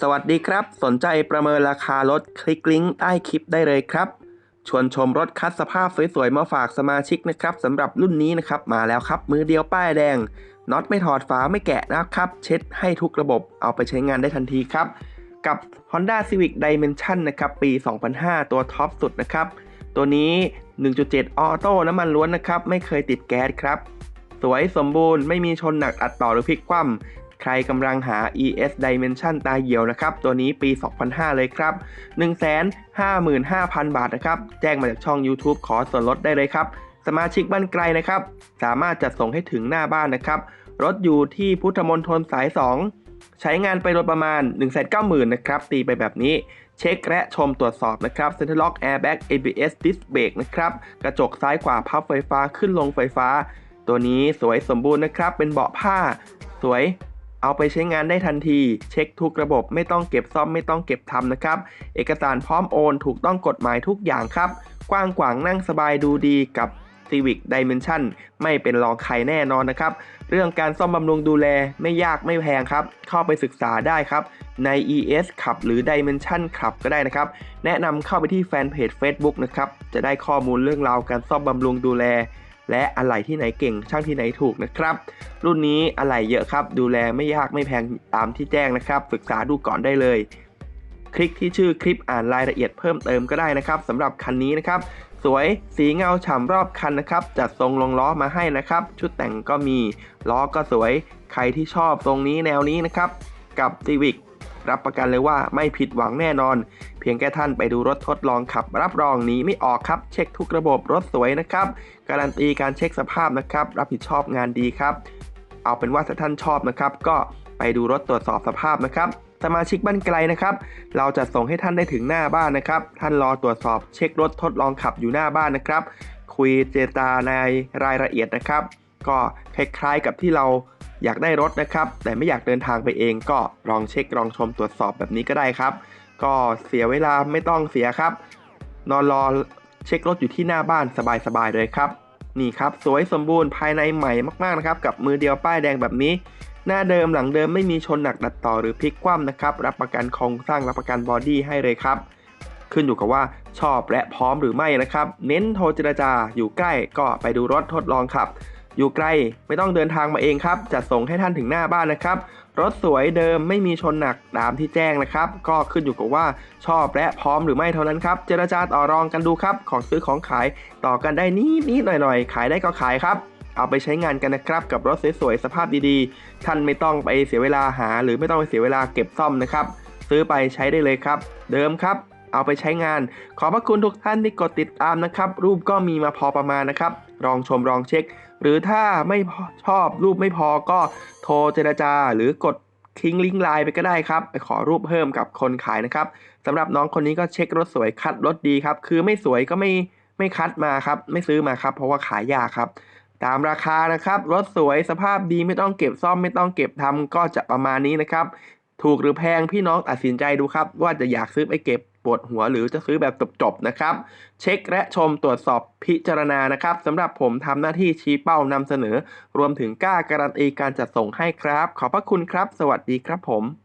สวัสดีครับ สนใจประเมินราคารถคลิกลิงก์ใต้คลิปได้เลยครับ ชวนชมรถคัดสภาพสวยๆ มาฝากสมาชิกนะครับสำหรับรุ่นนี้นะครับ มาแล้วครับ มือเดียวป้ายแดงน็อตไม่ถอดฝาไม่แกะนะครับ เช็ดให้ทุกระบบเอาไปใช้งานได้ทันทีครับ กับ Honda Civic Dimension นะครับ ปี 2005 ตัวท็อปสุดนะครับ ตัวนี้ 1.7 ออโต้น้ำมันล้วนนะครับ ไม่เคยติดแก๊สครับ สวยสมบูรณ์ไม่มีชนหนักอัดต่อหรือพลิกคว่ำ ใครกำลังหา ES Dimension ตาเหี่ยวนะครับ ตัวนี้ปี 2005 เลยครับ 155,000 บาทนะครับ แจ้งมาจากช่อง YouTube ขอส่วนลดได้เลยครับ สมาชิกบ้านไกลนะครับ สามารถจัดส่งให้ถึงหน้าบ้านนะครับ รถอยู่ที่พุทธมณฑลสาย 2 ใช้งานไปโดยประมาณ 190,000นะครับ ตีไปแบบนี้เช็คและชมตรวจสอบนะครับ Center Lock Airbag ABS Disc Brake นะครับ กระจกซ้ายขวาพับไฟฟ้าขึ้นลงไฟฟ้า ตัวนี้สวยสมบูรณ์นะครับ เป็นเบาะผ้า สวย เอาไปใช้งานได้ทันที เช็คทุกระบบไม่ต้องเก็บซ่อมไม่ต้องเก็บทำนะครับ เอกสารพร้อมโอนถูกต้องกฎหมายทุกอย่างครับ กว้างขวางนั่งสบายดูดีกับ Civic Dimension ไม่เป็นรองใครแน่นอนนะครับ เรื่องการซ่อมบำรุงดูแลไม่ยากไม่แพงครับ เข้าไปศึกษาได้ครับ ใน ES ขับหรือ Dimension ขับก็ได้นะครับ แนะนำเข้าไปที่แฟนเพจ Facebook นะครับ จะได้ข้อมูลเรื่องราวการซ่อมบำรุงดูแล และอะไหล่ที่ไหนเก่งช่างที่ไหนถูกนะครับ รุ่นนี้อะไหล่เยอะครับ ดูแลไม่ยากไม่แพงตามที่แจ้งนะครับศึกษาดูก่อนได้เลย คลิกที่ชื่อคลิปอ่านรายละเอียดเพิ่มเติมก็ได้นะครับสำหรับคันนี้นะครับสวยสีเงาฉ่ำรอบคันนะครับ จัดทรงลงล้อมาให้นะครับ ชุดแต่งก็มีล้อก็สวยใครที่ชอบทรงนี้แนวนี้นะครับ กับ Civic รับประกันเลยว่าไม่ผิดหวังแน่นอน เพียงแค่ท่านไปดูรถทดลองขับ รับรองหนีไม่ออกครับ เช็คทุกระบบรถสวยนะครับการันตีการเช็คสภาพนะครับ รับผิดชอบงานดีครับ เอาเป็นว่าถ้าท่านชอบนะครับ ก็ไปดูรถตรวจสอบสภาพนะครับสมาชิกบ้านไกลนะครับ เราจะส่งให้ท่านได้ถึงหน้าบ้านนะครับ ท่านรอตรวจสอบเช็ครถทดลองขับอยู่หน้าบ้านนะครับ คุยเจรจาในรายละเอียดนะครับ ก็คล้ายๆกับที่เรา อยากได้รถนะครับ แต่ไม่อยากเดินทางไปเองก็ลองเช็คลองชมตรวจสอบแบบนี้ก็ได้ครับ ก็เสียเวลาไม่ต้องเสียครับ นอนรอเช็ครถอยู่ที่หน้าบ้านสบายๆเลยครับ นี่ครับสวยสมบูรณ์ภายในใหม่มากๆนะครับ กับมือเดียวป้ายแดงแบบนี้ หน้าเดิมหลังเดิมไม่มีชนหนักดัดต่อหรือพลิกคว่ำนะครับ รับประกันโครงสร้างรับประกันบอดี้ให้เลยครับ ขึ้นอยู่กับว่าชอบและพร้อมหรือไม่นะครับ เน้นโทรเจรจาอยู่ใกล้ก็ไปดูรถทดลองขับ อยู่ไกลไม่ต้องเดินทางมาเองครับจะส่งให้ท่านถึงหน้าบ้านนะครับ รถสวยเดิมไม่มีชนหนักตามที่แจ้งนะครับ ก็ขึ้นอยู่กับว่าชอบและพร้อมหรือไม่เท่านั้นครับ เจรจาต่อรองกันดูครับ ของซื้อของขายต่อกันได้นิดนิดๆหน่อยหน่อยๆขายได้ก็ขายครับ เอาไปใช้งานกันนะครับ กับรถสวยๆสภาพดีๆ ท่านไม่ต้องไปเสียเวลาหา หรือไม่ต้องไปเสียเวลาเก็บซ่อมนะครับ ซื้อไปใช้ได้เลยครับ เดิมครับ เอาไปใช้งาน ขอบพระคุณทุกท่านที่กดติดตามนะครับ รูปก็มีมาพอประมาณนะครับลองชมลองเช็ค หรือถ้าไม่ชอบรูปไม่พอก็โทรเจรจา หรือกดทิ้งลิงก์ไลน์ไปก็ได้ครับ ไปขอรูปเพิ่มกับคนขายนะครับสำหรับน้องคนนี้ก็เช็ครถสวยคัดรถดีครับ คือไม่สวยก็ไม่ไม่คัดมาครับ ไม่ซื้อมาครับ เพราะว่าขายยากครับ ตามราคานะครับ รถสวยสภาพดีไม่ต้องเก็บซ่อมไม่ต้องเก็บทำก็จะประมาณนี้นะครับ ถูกหรือแพงพี่น้องตัดสินใจดูครับ ว่าจะอยากซื้อไปเก็บ ปวดหัวหรือจะซื้อแบบจบๆนะครับ เช็คและชมตรวจสอบพิจารณานะครับสำหรับผมทำหน้าที่ชี้เป้านำเสนอ รวมถึงกล้าการันตีการจัดส่งให้ครับ ขอบพระคุณครับ สวัสดีครับผม